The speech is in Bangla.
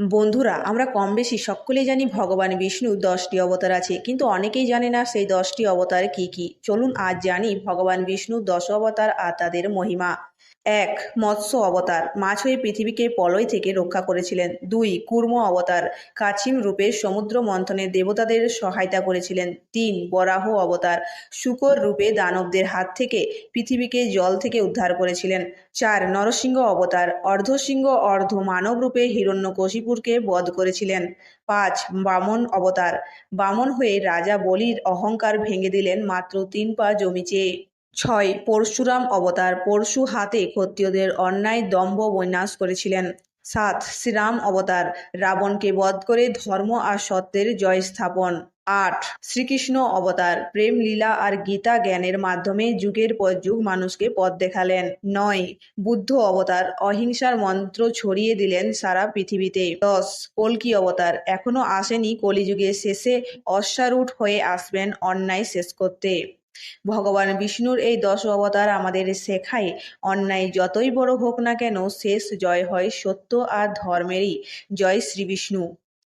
বন্ধুরা, আমরা কম বেশি সকলেই জানি ভগবান বিষ্ণুর দশটি অবতার আছে, কিন্তু অনেকেই জানে না সেই দশটি অবতার কি কি। চলুন আজ জানি ভগবান বিষ্ণুর দশ অবতার আর তাদের মহিমা। এক মৎস্য অবতার। মাছ হয়ে পৃথিবীকে পলয় থেকে রক্ষা করেছিলেন। দুই, কুর্ম অবতার। কাছিম রূপে সমুদ্র মন্থনে দেবতাদের সহায়তা করেছিলেন। তিন, বরাহ অবতার। শুকর রূপে দানবদের হাত থেকে পৃথিবীকে জল থেকে উদ্ধার করেছিলেন। চার, নরসিংহ অবতার। অর্ধসিংহ, অর্ধ মানব রূপে হিরণ্যকশিপুরকে বধ করেছিলেন। পাঁচ, বামন অবতার। বামন হয়ে রাজা বলির অহংকার ভেঙে দিলেন মাত্র তিন পা জমি চেয়ে। ছয় পরশুরাম অবতার। পরশু হাতে ক্ষত্রিয়দের অন্যায় দম্ভ বিনাশ করেছিলেন। সাত শ্রীরাম অবতার। রাবণকে বধ করে ধর্ম আর সত্যের জয় স্থাপন। আট শ্রীকৃষ্ণ অবতার। প্রেম, লীলা আর গীতা জ্ঞানের মাধ্যমে যুগের পর যুগ মানুষকে পথ দেখালেন। নয় বুদ্ধ অবতার। অহিংসার মন্ত্র ছড়িয়ে দিলেন সারা পৃথিবীতে। দশ কল্কি অবতার। এখনও আসেনি কলিযুগের শেষে অশ্বারূঢ় হয়ে আসবেন অন্যায় শেষ করতে। ভগবান বিষ্ণুর এই দশ অবতার আমাদের শেখায়। অন্যায় যতই বড় হোক না কেন, শেষ জয় হয় সত্য আর ধর্মেরই। জয় শ্রী বিষ্ণু।